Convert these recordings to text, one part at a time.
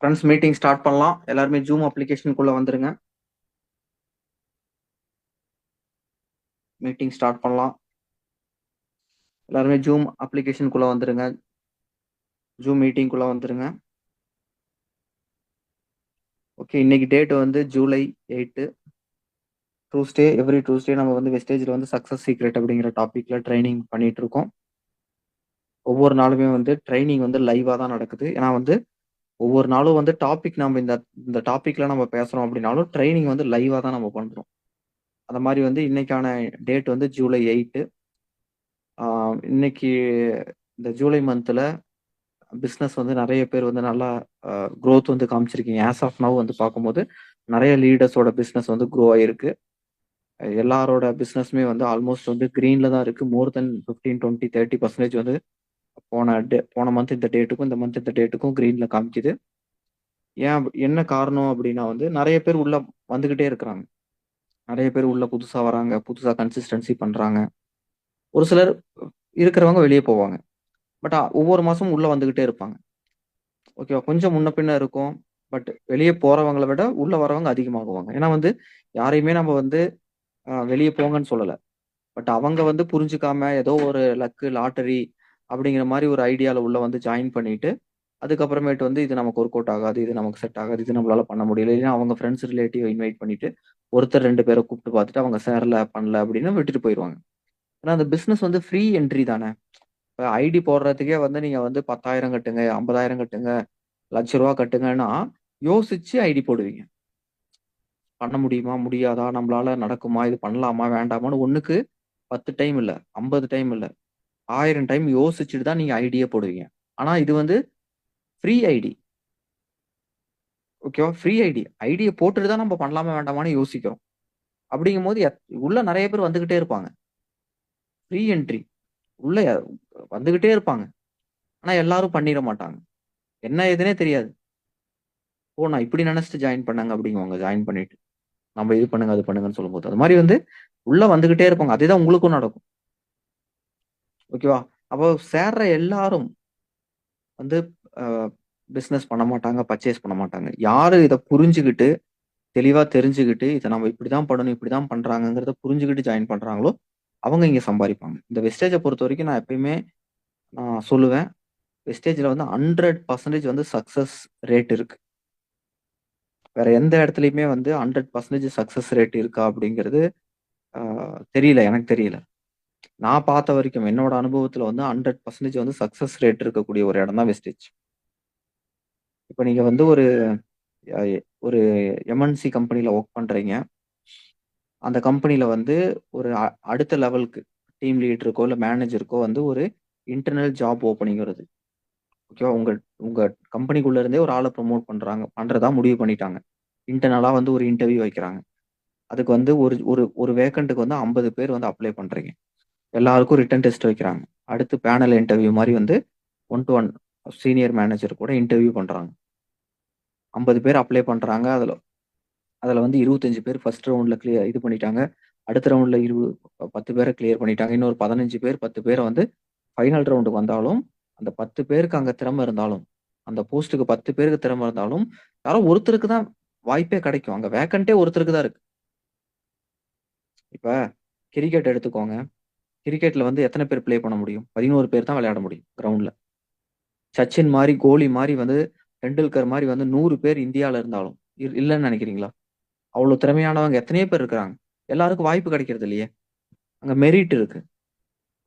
Friends meeting start பண்ணலாம். எல்லாருமே zoom அப்ளிகேஷனுக்குள்ளே வந்துருங்க. மீட்டிங் ஸ்டார்ட் பண்ணலாம். எல்லாருமே ஜூம் அப்ளிகேஷனுக்குள்ளே வந்துருங்க. ஜூம் மீட்டிங்குள்ளே வந்துருங்க. ஓகே இன்னைக்கு டேட் வந்து July eight Tuesday every Tuesday நம்ம வந்து வெஸ்டேஜில் வந்து சக்ஸஸ் சீக்ரெட் அப்படிங்கிற டாப்பிக்கில் ட்ரைனிங் பண்ணிகிட்ருக்கோம் ஒவ்வொரு நாளுமே வந்து ட்ரைனிங் வந்து லைவாக தான் நடக்குது. ஏன்னா வந்து ஒவ்வொரு நாளும் வந்து டாபிக் நம்ம இந்த இந்த டாபிக்ல நம்ம பேசுறோம் அப்படின்னாலும் ட்ரைனிங் வந்து லைவா தான் நம்ம பண்றோம். அந்த மாதிரி வந்து இன்னைக்கான டேட் வந்து ஜூலை எயிட்டு இன்னைக்கு இந்த ஜூலை மந்த்ல பிஸ்னஸ் வந்து நிறைய பேர் வந்து நல்லா க்ரோத் வந்து காமிச்சிருக்கீங்க. ஆஸ் ஆஃப் நவ் வந்து பார்க்கும்போது நிறைய லீடர்ஸோட பிஸ்னஸ் வந்து க்ரோ ஆயிருக்கு. எல்லாரோட பிஸ்னஸுமே வந்து ஆல்மோஸ்ட் வந்து க்ரீன்ல தான் இருக்கு. More then fifteen twenty thirty percentage வந்து போன டே போன மந்த் இந்த டேட்டுக்கும் இந்த மந்த் இந்த டேட்டுக்கும் க்ரீனில் காமிக்குது. ஏன் என்ன காரணம் அப்படின்னா வந்து நிறைய பேர் உள்ள வந்துக்கிட்டே இருக்கிறாங்க. நிறைய பேர் உள்ள புதுசாக வராங்க புதுசாக கன்சிஸ்டன்சி பண்ணுறாங்க ஒரு சிலர் இருக்கிறவங்க வெளியே போவாங்க. பட் ஒவ்வொரு மாதமும் உள்ளே வந்துக்கிட்டே இருப்பாங்க. ஓகேவா கொஞ்சம் முன்ன பின்ன இருக்கும். பட் வெளியே போகிறவங்களை விட உள்ளே வரவங்க அதிகமாகுவாங்க. ஏன்னா வந்து யாரையுமே நம்ம வந்து வெளியே போங்கன்னு சொல்லலை. பட் அவங்க வந்து புரிஞ்சுக்காம ஏதோ ஒரு லக்கு லாட்டரி அப்படிங்கிற மாதிரி ஒரு ஐடியாவில் உள்ள வந்து ஜாயின் பண்ணிட்டு அதுக்கப்புறமேட்டு வந்து இது நமக்கு ஒர்க் அவுட் ஆகாது இது நமக்கு செட் ஆகாது இது நம்மளால பண்ண முடியல. இல்லைன்னா அவங்க ஃப்ரெண்ட்ஸ் ரிலேட்டிவ் இன்வைட் பண்ணிட்டு ஒருத்தர் ரெண்டு பேரை கூப்பிட்டு பார்த்துட்டு அவங்க சேரல பண்ணல அப்படின்னு விட்டுட்டு போயிடுவாங்க ஏன்னா அந்த பிஸ்னஸ் வந்து ஃப்ரீ என்ட்ரி தானே. இப்போ ஐடி போடுறதுக்கே வந்து நீங்க வந்து பத்தாயிரம் கட்டுங்க ஐம்பதாயிரம் கட்டுங்க லட்ச ரூபா கட்டுங்கன்னா யோசிச்சு ஐடி போடுவீங்க. பண்ண முடியுமா? முடியாதா? நம்மளால நடக்குமா? இது பண்ணலாமா? வேண்டாமான்னு ஒண்ணுக்கு பத்து டைம் இல்லை ஐம்பது டைம் இல்லை. ஆயிரம் டைம் யோசிச்சுட்டு தான் நீங்க ஐடியை போடுவீங்க. ஆனால் இது வந்து ஃப்ரீ ஐடி ஓகேவா ஃப்ரீ ஐடி ஐடியை போட்டுட்டு தான் நம்ம பண்ணலாமா வேண்டாமான்னு யோசிக்கிறோம். அப்படிங்கும் போது உள்ள நிறைய பேர் வந்துகிட்டே இருப்பாங்க. ஃப்ரீ என்ட்ரி உள்ள வந்துகிட்டே இருப்பாங்க. ஆனா எல்லாரும் பண்ணிட மாட்டாங்க. என்ன ஏதுன்னே தெரியாது. ஓ நான் இப்படி நினச்சிட்டு ஜாயின் பண்ணாங்க அப்படிங்குவாங்க. ஜாயின் பண்ணிட்டு. நம்ம இது பண்ணுங்க அது பண்ணுங்கன்னு சொல்லும்போது. அது மாதிரி வந்து உள்ள வந்துகிட்டே இருப்பாங்க. அதேதான் உங்களுக்கும் நடக்கும். ஓகேவா அப்போ சேர்ற எல்லாரும் வந்து பிஸ்னஸ் பண்ண மாட்டாங்க பர்ச்சேஸ் பண்ண மாட்டாங்க. யாரு இதை புரிஞ்சுக்கிட்டு தெளிவா தெரிஞ்சுக்கிட்டு இதை நம்ம இப்படிதான் பண்ணணும் இப்படிதான் பண்றாங்கிறத புரிஞ்சுக்கிட்டு ஜாயின் பண்றாங்களோ அவங்க இங்க சம்பாதிப்பாங்க. இந்த வெஸ்டேஜை பொறுத்த வரைக்கும் நான் எப்பயுமே நான் சொல்லுவேன் வெஸ்டேஜ்ல வந்து ஹண்ட்ரட் பர்சன்டேஜ் வந்து சக்சஸ் ரேட் இருக்கு. வேற எந்த இடத்துலையுமே வந்து ஹண்ட்ரட் பர்சன்டேஜ் சக்சஸ் ரேட் இருக்கா அப்படிங்கிறது தெரியல எனக்கு தெரியல. நான் பார்த்த வரைக்கும் என்னோட அனுபவத்துல வந்து ஹண்ட்ரட் பர்சன்டேஜ் வந்து சக்சஸ் ரேட் இருக்கக்கூடிய ஒரு இடம் தான் வெஸ்டேஜ் இப்போ நீங்க வந்து ஒரு ஒரு எம்என்சி கம்பெனியில் ஒர்க் பண்றீங்க. அந்த கம்பெனியில் வந்து ஒரு அடுத்த லெவலுக்கு டீம் லீடருக்கோ இல்லை மேனேஜருக்கோ வந்து ஒரு இன்டர்னல் ஜாப் ஓப்பனிங் வருது. ஓகேவா உங்க உங்க கம்பெனிக்குள்ள இருந்தே ஒரு ஆளை ப்ரொமோட் பண்றாங்க பண்றதா முடிவு பண்ணிட்டாங்க. இன்டர்னலா வந்து ஒரு இன்டர்வியூ வைக்கிறாங்க. அதுக்கு வந்து ஒரு ஒரு ஒரு வேக்கண்ட்டுக்கு வந்து ஐம்பது பேர் வந்து அப்ளை பண்றீங்க. எல்லாருக்கும் ரிட்டன் டெஸ்ட் வைக்கிறாங்க. அடுத்து பேனல் இன்டர்வியூ மாதிரி வந்து one to one senior manager கூட இன்டர்வியூ பண்ணுறாங்க ஐம்பது பேர் அப்ளை பண்ணுறாங்க அதில். அதில் வந்து இருபத்தஞ்சு பேர் ஃபர்ஸ்ட் ரவுண்டில் கிளியர் இது பண்ணிட்டாங்க. அடுத்த ரவுண்டில் இருபது பத்து பேரை கிளியர் பண்ணிட்டாங்க. இன்னொரு பதினஞ்சு பேர் பத்து பேரை வந்து ஃபைனல் ரவுண்டுக்கு வந்தாலும் அந்த பத்து பேருக்கு அங்கே திறமை இருந்தாலும் அந்த போஸ்ட்டுக்கு பத்து பேருக்கு திறமை இருந்தாலும் யாரோ ஒருத்தருக்கு தான் வாய்ப்பே கிடைக்கும். அங்கே வேக்கண்டே ஒருத்தருக்கு தான் இருக்கு. இப்போ கிரிக்கெட் எடுத்துக்கோங்க. கிரிக்கெட்ல வந்து எத்தனை பேர் பிளே பண்ண முடியும்? பதினோரு பேர் தான் விளையாட முடியும் கிரவுண்ட்ல சச்சின் மாதிரி கோலி மாதிரி வந்து டெண்டுல்கர் மாதிரி வந்து நூறு பேர் இந்தியாவில இருந்தாலும் இல்லைன்னு நினைக்கிறீங்களா? அவ்வளவு திறமையானவங்க எத்தனையோ பேர் இருக்கிறாங்க. எல்லாருக்கும் வாய்ப்பு கிடைக்கிறது இல்லையே. அங்க மெரிட் இருக்கு.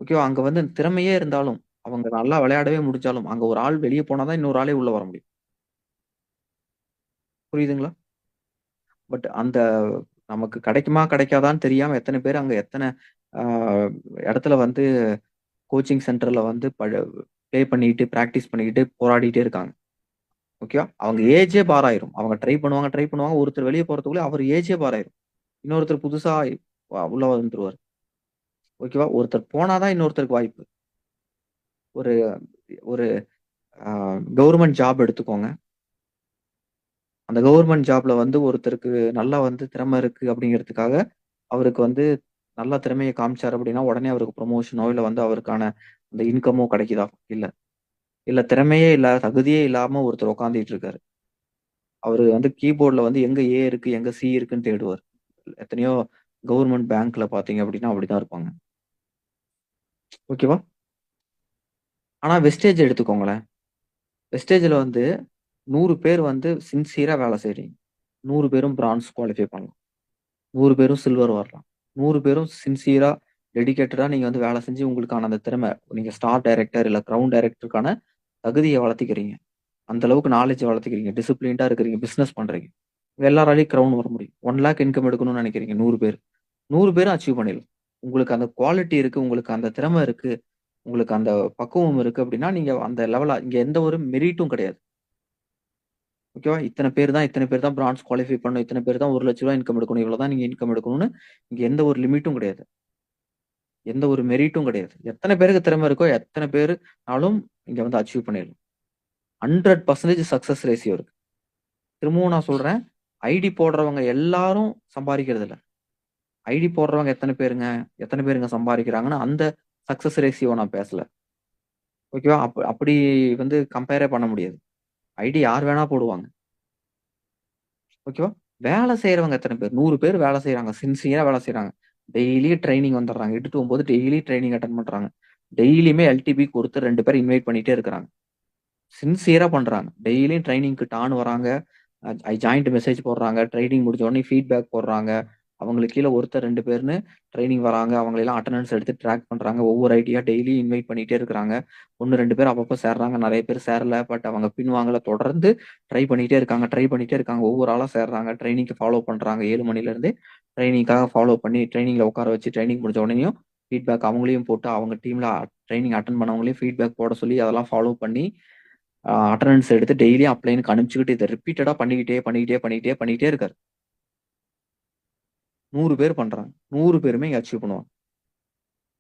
ஓகேவா அங்க வந்து திறமையே இருந்தாலும் அவங்க நல்லா விளையாடவே முடிஞ்சாலும் அங்க ஒரு ஆள் வெளியே போனாதான் இன்னொரு ஆளே உள்ள வர முடியும். புரியுதுங்களா? பட் அந்த நமக்கு கிடைக்குமா கிடைக்காதான்னு தெரியாம எத்தனை பேர் அங்க எத்தனை இடத்துல வந்து கோச்சிங் சென்டர்ல வந்து ப்ளே பண்ணிட்டு ப்ராக்டிஸ் பண்ணிக்கிட்டு போராடிட்டே இருக்காங்க. ஓகேவா அவங்க ஏஜே பார் ஆயிரும் அவங்க ட்ரை பண்ணுவாங்க ட்ரை பண்ணுவாங்க. ஒருத்தர் வெளியே போறதுக்குள்ளே அவர் ஏஜே பார் ஆயிரும் இன்னொருத்தர் புதுசா உள்ள வந்துருவார். ஓகேவா ஒருத்தர் போனாதான் இன்னொருத்தருக்கு வாய்ப்பு. ஒரு ஒரு கவர்மெண்ட் ஜாப் எடுத்துக்கோங்க. அந்த கவர்மெண்ட் ஜாப்ல வந்து ஒருத்தருக்கு நல்லா வந்து திறமை இருக்கு அப்படிங்கிறதுக்காக அவருக்கு வந்து நல்லா திறமையை காமிச்சார் அப்படின்னா உடனே அவருக்கு ப்ரொமோஷனோ இல்லை வந்து அவருக்கான அந்த இன்கமோ கிடைக்குதா? இல்லை. இல்லை திறமையே இல்ல தகுதியே இல்லாமல் ஒருத்தர் உட்காந்துட்டு இருக்காரு. அவர் வந்து கீபோர்டில் வந்து எங்கே ஏ இருக்கு எங்கே சி இருக்குன்னு தேடுவார். எத்தனையோ கவர்மெண்ட் பேங்க்ல பார்த்தீங்க அப்படின்னா அப்படிதான் இருப்பாங்க. ஓகேவா ஆனால் வெஸ்டேஜ் எடுத்துக்கோங்களேன். வெஸ்டேஜில் வந்து நூறு பேர் வந்து சின்சியராக வேலை செய்கிறீங்க நூறு பேரும் பிரான்ஸ் குவாலிஃபை பண்ணலாம். நூறு பேரும் சில்வர் வரலாம். நூறு பேரும் சின்சியரா டெடிகேட்டடா நீங்க வந்து வேலை செஞ்சு உங்களுக்கான அந்த திறமை நீங்க ஸ்டார் டைரக்டர் இல்ல கிரவுண்ட் டைரக்டருக்கான தகுதியை வளர்த்திக்கிறீங்க. அந்த அளவுக்கு நாலேஜ் வளர்த்துக்கிறீங்க. டிசிப்ளின்டா இருக்கிறீங்க. பிசினஸ் பண்றீங்க. எல்லாராலையும் கிரவுண்ட் வர முடியும். ஒன் லேக் இன்கம் எடுக்கணும்னு நினைக்கிறீங்க நூறு பேர். நூறு பேரும் அச்சீவ் பண்ணிடலாம். உங்களுக்கு அந்த குவாலிட்டி இருக்கு உங்களுக்கு அந்த திறமை இருக்கு உங்களுக்கு அந்த பக்குவம் இருக்கு அப்படின்னா நீங்க அந்த லெவலா இங்க எந்த ஒரு மெரிட்டும் கிடையாது. ஓகேவா இத்தனை பேர் தான் இத்தனை பேர் தான் பிரான்ஸ் குவாலிஃபை பண்ணணும். இத்தனை பேர் தான் ஒரு லட்ச ரூபா இன்கம் எடுக்கணும். இவ்வளவுதான் நீங்க இன்கம் எடுக்கணும்னு இங்க எந்த ஒரு லிமிட்டும் கிடையாது. எந்த ஒரு மெரிட்டும் கிடையாது. எத்தனை பேருக்கு திறமை இருக்கோ எத்தனை பேருனாலும் இங்க வந்து அச்சீவ் பண்ணிடலாம். ஹண்ட்ரட் பர்சன்டேஜ் சக்சஸ் ரேசியோ இருக்கு. திரும்பவும் நான் சொல்றேன் ஐடி போடுறவங்க எல்லாரும் சம்பாதிக்கிறது இல்லை. ஐடி போடுறவங்க எத்தனை பேருங்க எத்தனை பேருங்க சம்பாதிக்கிறாங்கன்னு அந்த சக்சஸ் ரேசியோ நான் பேசல. ஓகேவா அப் அப்படி வந்து கம்பேரே பண்ண முடியாது. ஐடி யார் வேணா போடுவாங்க. ஓகேவா? வேலை செய்யறவங்க எத்தனை பேர்? நூறு பேர் வேலை செய்யறாங்க சின்சியரா வேலை செய்யறாங்க டெய்லி ட்ரைனிங் வந்துடுறாங்க. எட்டு போகும்போது ஒன்பது டெய்லி ட்ரைனிங் அட்டன் பண்றாங்க. டெய்லியுமே எல்டிபி கொடுத்து ரெண்டு பேர் இன்வைட் பண்ணிட்டே இருக்கிறாங்க. சின்சியரா பண்றாங்க. டெய்லியும் ட்ரைனிங்க்கு டான் வராங்க. ஐ ஜாயிண்ட் மெசேஜ் போடுறாங்க. ட்ரைனிங் முடிஞ்ச உடனே ஃபீட்பேக் போடுறாங்க. அவங்களுக்கு கீழே ஒருத்தர் ரெண்டு பேர்னு ட்ரைனிங் வராங்க. அவங்களெல்லாம் அட்டண்டன்ஸ் எடுத்து ட்ராக் பண்றாங்க. ஒவ்வொரு ஐடியா டெய்லி இன்வைட் பண்ணிட்டே இருக்கிறாங்க. ஒன்று ரெண்டு பேர் அப்பப்போ சேர்றாங்க. நிறைய பேர் சேரல. பட் அவங்க பின்வாங்கல. தொடர்ந்து ட்ரை பண்ணிட்டே இருக்காங்க. ட்ரை பண்ணிட்டே இருக்காங்க. ஒவ்வொரு ஆளா சேர்றாங்க. ட்ரைனிங்க்கு ஃபாலோ பண்றாங்க. ஏழு மணிலேருந்து ட்ரைனிங்காக ஃபாலோ பண்ணி ட்ரைனிங்ல உட்கார வச்சு ட்ரைனிங் முடிஞ்ச உடனேயும் ஃபீட்பேக் அவங்களையும் போட்டு அவங்க டீம்ல ட்ரைனிங் அட்டன் பண்ணவங்களையும் ஃபீட்பேக் போட சொல்லி அதெல்லாம் ஃபாலோ பண்ணி அட்டண்டன்ஸ் எடுத்து டெய்லியும் அப்ளைனுக்கு அனுப்பிச்சுக்கிட்டு இதை ரிப்பீட்டடா பண்ணிக்கிட்டே பண்ணிக்கிட்டே பண்ணிக்கிட்டே பண்ணிக்கிட்டே இருக்காரு. நூறு பேர் பண்றாங்க. நூறு பேருமே இங்க அச்சீவ் பண்ணுவாங்க.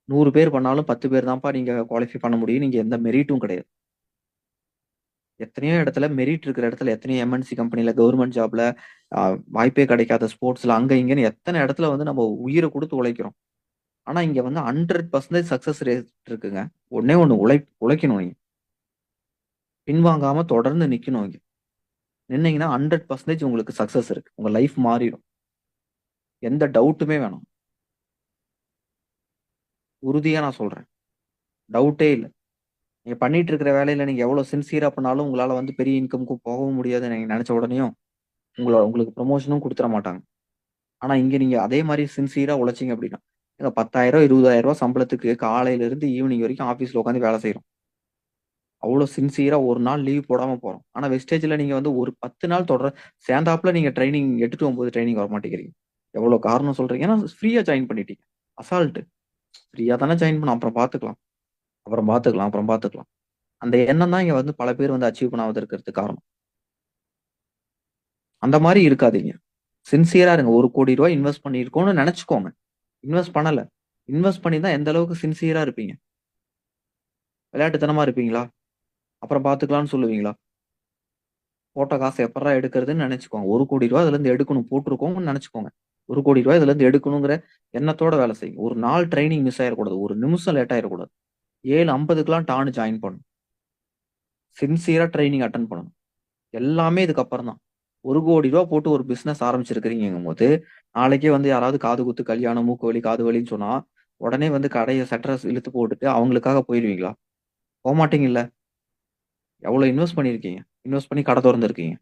நூறு பேர் பண்ணாலும் பத்து பேர் தான்ப்பா நீங்க குவாலிஃபை பண்ண முடியும். நீங்க எந்த மெரிட்டும் கிடையாது. எத்தனையோ இடத்துல மெரிட் இருக்கிற இடத்துல எத்தனையோ எம்என்சி கம்பெனில கவர்மெண்ட் ஜாப்ல வாய்ப்பே கிடைக்காத ஸ்போர்ட்ஸ்ல அங்க இங்கன்னு எத்தனை இடத்துல வந்து நம்ம உயிரை கொடுத்து உழைக்கிறோம். ஆனா இங்க வந்து ஹண்ட்ரட் பர்சன்டேஜ் சக்சஸ் ரேட் இருக்குங்க. ஒன்னே ஒண்ணு உழை உழைக்கணும் நீங்க பின்வாங்காம தொடர்ந்து நிக்கணும் இங்க. நின்னீங்கன்னா ஹண்ட்ரட் பர்சன்டேஜ் உங்களுக்கு சக்சஸ் இருக்கு. உங்க லைஃப் மாறிடும். எந்த டவுட்டுமே வேணாம். உறுதியாக நான் சொல்கிறேன் டவுட்டே இல்லை. நீங்கள் பண்ணிட்டு இருக்கிற வேலையில் நீங்கள் எவ்வளோ சின்சியராக பண்ணாலும் உங்களால் வந்து பெரிய இன்கம்க்கு போகவும் முடியாது நீங்கள் நினச்ச உடனேயும் உங்களோட உங்களுக்கு ப்ரொமோஷனும் கொடுத்துட மாட்டாங்க. ஆனால் இங்கே நீங்கள் அதே மாதிரி சின்சியராக உழைச்சிங்க அப்படின்னா எங்கள் பத்தாயிரம் இருபதாயிரம் ரூபா சம்பளத்துக்கு காலையில இருந்து ஈவினிங் வரைக்கும் ஆஃபீஸில் உட்காந்து வேலை செய்யறோம். அவ்வளோ சின்சியராக ஒரு நாள் லீவ் போடாமல் போகிறோம் ஆனால் வெஸ்டேஜில் நீங்கள் வந்து ஒரு பத்து நாள் தொடர சேர்ந்தாப்பில் நீங்கள் ட்ரைனிங் எடுத்துட்டு ஒன்பது ட்ரைனிங் வர மாட்டேங்கிறீங்க. எவ்வளவு காரணம் சொல்றீங்க? ஏன்னா ஃப்ரீயா ஜாயின் பண்ணிட்டீங்க. அசால்ட்டு ஃப்ரீயா தானே ஜாயின் பண்ண அப்புறம் பாத்துக்கலாம் அப்புறம் பாத்துக்கலாம் அப்புறம் பாத்துக்கலாம் அந்த எண்ணம் தான் இங்க வந்து பல பேர் வந்து அச்சீவ் பண்ணாம இருக்கிறதுக்கு காரணம். அந்த மாதிரி இருக்காதீங்க. சின்சியரா இருங்க. ஒரு கோடி ரூபாய் இன்வெஸ்ட் பண்ணிருக்கோம்னு நினைச்சுக்கோங்க. இன்வெஸ்ட் பண்ணல. இன்வெஸ்ட் பண்ணி தான் எந்த அளவுக்கு சின்சியரா இருப்பீங்க? விளையாட்டுத்தனமா இருப்பீங்களா? அப்புறம் பாத்துக்கலாம்னு சொல்லுவீங்களா? போட்ட காசு எப்படா எடுக்கிறதுன்னு நினைச்சுக்கோங்க. ஒரு கோடி ரூபாய் அதுல இருந்து எடுக்கணும். போட்டிருக்கோங்கன்னு நினைச்சுக்கோங்க. ஒரு கோடி ரூபாய் இதுல இருந்து எடுக்கணுங்கிற எண்ணத்தோட வேலை செய்யும். ஒரு நாள் ட்ரைனிங் மிஸ் ஆயிடக்கூடாது ஒரு நிமிஷம் லேட் ஆயிடக்கூடாது ஏழு ஐம்பதுக்கெல்லாம் டானு ஜாயின் பண்ணணும். சின்சியரா ட்ரைனிங் அட்டன் பண்ணணும். எல்லாமே இதுக்கப்புறம் தான் ஒரு கோடி ரூபா போட்டு ஒரு பிசினஸ் ஆரம்பிச்சிருக்கிறீங்கும் போது நாளைக்கே வந்து யாராவது காது குத்து கல்யாணம் மூக்கு வலி காது வலின்னு சொன்னா உடனே வந்து கடையை சட்டரஸ் இழுத்து போட்டுட்டு அவங்களுக்காக போயிடுவீங்களா போக மாட்டீங்கல்ல எவ்வளவு இன்வெஸ்ட் பண்ணிருக்கீங்க இன்வெஸ்ட் பண்ணி கடை திறந்துருக்கீங்க.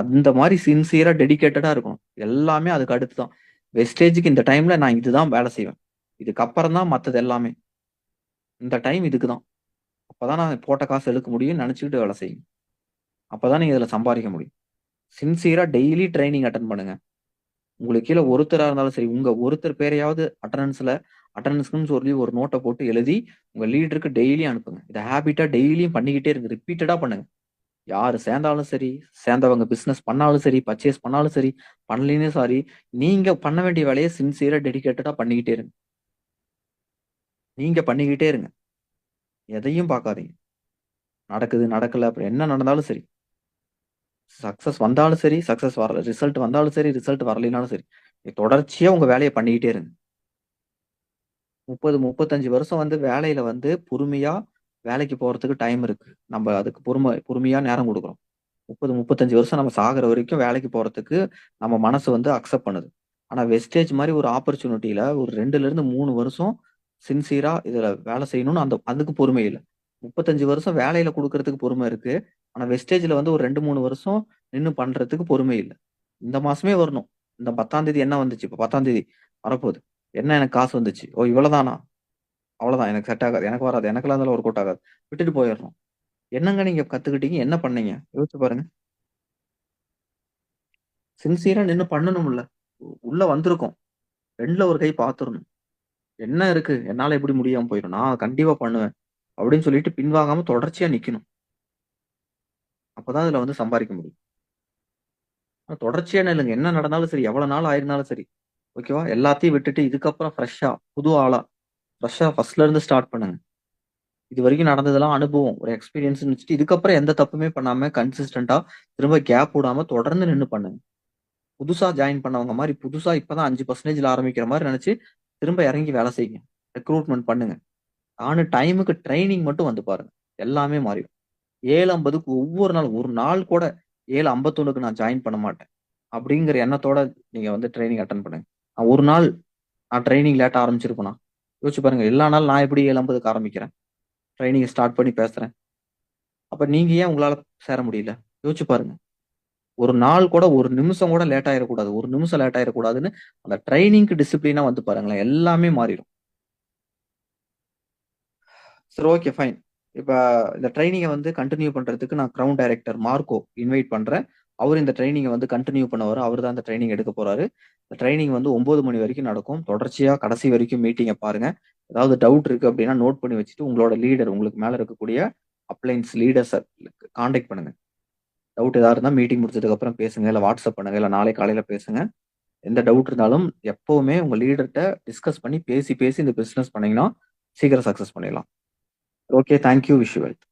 அந்த மாதிரி சின்சியரா டெடிக்கேட்டடா இருக்கணும். எல்லாமே அதுக்கு அடுத்து தான் வெஸ்டேஜுக்கு இந்த டைம்ல நான் இதுதான் வேலை செய்வேன். இதுக்கப்புறம் தான் மற்றது எல்லாமே. இந்த டைம் இதுக்கு தான் அப்போதான் நான் போட்ட காசு எடுக்க முடியும் நினச்சிக்கிட்டு வேலை செய்யும் அப்போதான் நீங்கள் இதில் சம்பாதிக்க முடியும். சின்சியராக டெய்லி ட்ரைனிங் அட்டன் பண்ணுங்க. உங்களுக்கு கீழே ஒருத்தராக இருந்தாலும் சரி உங்கள் ஒருத்தர் பேரையாவது அட்டண்டன்ஸில் அட்டண்டன்ஸ்க்குன்னு சொல்லி ஒரு நோட்டை போட்டு எழுதி உங்கள் லீடருக்கு டெய்லி அனுப்புங்க. இதை ஹேபிட்டாக டெய்லியும் பண்ணிக்கிட்டே இருங்க. ரிப்பீட்டடாக பண்ணுங்க. யாரு சேர்ந்தாலும் சரி சேர்ந்தவங்க பிசினஸ் பண்ணாலும் சரி பர்ச்சேஸ் பண்ணாலும் சரி பண்ணலினே சாரி நீங்க பண்ண வேண்டிய வேலையை சின்சியரா டெடிக்கேட்டடா பண்ணிக்கிட்டே இருங்க. நீங்க பண்ணிக்கிட்டே இருங்க. எதையும் பார்க்காதீங்க. நடக்குது நடக்கல அப்புறம் என்ன நடந்தாலும் சரி. சக்சஸ் வந்தாலும் சரி சக்சஸ் வரல ரிசல்ட் வந்தாலும் சரி ரிசல்ட் வரலைனாலும் சரி தொடர்ச்சியா உங்க வேலையை பண்ணிக்கிட்டே இருங்க. முப்பது முப்பத்தஞ்சு வருஷம் வந்து வேலையில வந்து பொறுமையா வேலைக்கு போறதுக்கு டைம் இருக்கு. நம்ம அதுக்கு பொறுமை பொறுமையா நேரம் கொடுக்குறோம். முப்பது முப்பத்தஞ்சு வருஷம் நம்ம சாகிற வரைக்கும் வேலைக்கு போறதுக்கு நம்ம மனசு வந்து அக்செப்ட் பண்ணுது. ஆனா வெஸ்டேஜ் மாதிரி ஒரு ஆப்பர்ச்சுனிட்டியில ஒரு ரெண்டுல இருந்து மூணு வருஷம் சின்சியரா இதுல வேலை செய்யணும்னு அந்த அதுக்கு பொறுமை இல்லை. முப்பத்தஞ்சு வருஷம் வேலையில கொடுக்கறதுக்கு பொறுமை இருக்கு. ஆனா வெஸ்டேஜ்ல வந்து ஒரு ரெண்டு மூணு வருஷம் நின்று பண்றதுக்கு பொறுமை இல்லை. இந்த மாசமே வரணும். இந்த பத்தாம் தேதி என்ன வந்துச்சு? இப்ப பத்தாம் தேதி வரப்போகுது. என்ன எனக்கு காசு வந்துச்சு? ஓ இவ்வளவுதானா? அவ்வளவுதான். எனக்கு செட் ஆகாது. எனக்கு வராது. எனக்குலாம் இருந்தாலும் ஒர்க் அவுட் ஆகாது. விட்டுட்டு போயிடுறோம் என்னங்க நீங்க கத்துக்கிட்டீங்க? என்ன பண்ணீங்க? யோசிச்சு பாருங்க. சின்சியரா நின்று பண்ணணும்ல. உள்ள வந்திருக்கோம். ரெண்டுல ஒரு கை பாத்துரணும் என்ன இருக்கு? என்னால எப்படி முடியாம போயிடும்? நான் கண்டிப்பா பண்ணுவேன். அப்படின்னு சொல்லிட்டு பின்வாங்காம தொடர்ச்சியா நிக்கணும். அப்பதான் இதுல வந்து சம்பாதிக்க முடியும். ஆனா தொடர்ச்சியான இல்லைங்க. என்ன நடந்தாலும் சரி எவ்வளவு நாள் ஆயிருந்தாலும் சரி. ஓகேவா எல்லாத்தையும் விட்டுட்டு இதுக்கப்புறம் ஃப்ரெஷ்ஷா புது ஆளா ஃப்ரெஷ்ஷாக ஃபர்ஸ்ட்ல இருந்து ஸ்டார்ட் பண்ணுங்க. இது வரைக்கும் நடந்ததெல்லாம் அனுபவம். ஒரு எக்ஸ்பீரியன்ஸ்னு வச்சுட்டு இதுக்கப்புறம் எந்த தப்புமே பண்ணாம கன்சிஸ்டண்டா திரும்ப கேப் விடாம தொடர்ந்து நின்று பண்ணுங்க. புதுசா ஜாயின் பண்ணவங்க மாதிரி புதுசா இப்பதான் அஞ்சு பர்சன்டேஜ்ல ஆரம்பிக்கிற மாதிரி நினைச்சு திரும்ப இறங்கி வேலை செய்யுங்க. ரெக்ரூட்மெண்ட் பண்ணுங்க. ஆனு டைமுக்கு ட்ரைனிங் மட்டும் வந்து பாருங்க. எல்லாமே மாறிடும். ஏழு ஐம்பதுக்கு ஒவ்வொரு நாள் ஒரு நாள் கூட ஏழு ஐம்பத்தொன்னுக்கு நான் ஜாயின் பண்ண மாட்டேன். அப்படிங்கிற எண்ணத்தோட நீங்க வந்து ட்ரைனிங் அட்டன் பண்ணுங்க. நான் ஒரு நாள் நான் ட்ரைனிங் லேட்டாக ஆரம்பிச்சிருப்பேனா? யோசிச்சு பாருங்க. எல்லா நாள் நான் எப்படி ஏழு ஆரம்பிக்கிறேன்? ட்ரைனிங்கை ஸ்டார்ட் பண்ணி பேசுறேன். அப்ப நீங்க ஏன் உங்களால சேர முடியல? யோசிச்சு பாருங்க. ஒரு நாள் கூட ஒரு நிமிஷம் கூட லேட் ஆயிடக்கூடாது ஒரு நிமிஷம் லேட் ஆயிடக்கூடாதுன்னு அந்த ட்ரைனிங்க்கு டிசிப்ளினா வந்து பாருங்களேன். எல்லாமே மாறிடும். சரி ஓகே ஃபைன் இப்போ இந்த ட்ரைனிங்கை வந்து கண்டினியூ பண்றதுக்கு நான் கிரவுண்ட் டைரக்டர் மார்க்கோ இன்வைட் பண்ணுறேன் அவர் இந்த ட்ரைனிங்கை வந்து கண்டினியூ பண்ணுவார் அவர் தான் இந்த ட்ரைனிங் எடுக்க போறாரு. இந்த ட்ரைனிங் வந்து ஒன்பது மணி வரைக்கும் நடக்கும். தொடர்ச்சியாக கடைசி வரைக்கும் மீட்டிங்கை பாருங்க. ஏதாவது டவுட் இருக்கு அப்படின்னா நோட் பண்ணி வச்சுட்டு உங்களோட லீடர் உங்களுக்கு மேல இருக்கக்கூடிய அப்ளைன்ஸ் லீடர்ஸை காண்டாக்ட் பண்ணுங்க. டவுட் ஏதாவது இருந்தால் மீட்டிங் முடிச்சதுக்கு அப்புறம் பேசுங்க. இல்லை வாட்ஸ்அப் பண்ணுங்க. இல்லை நாளை காலையில பேசுங்க. எந்த டவுட் இருந்தாலும் எப்பவுமே உங்க லீடர்கிட்ட டிஸ்கஸ் பண்ணி பேசி பேசி இந்த பிசினஸ் பண்ணீங்கன்னா சீக்கிரம் சக்சஸ் பண்ணிடலாம். Okay thank you wish wealth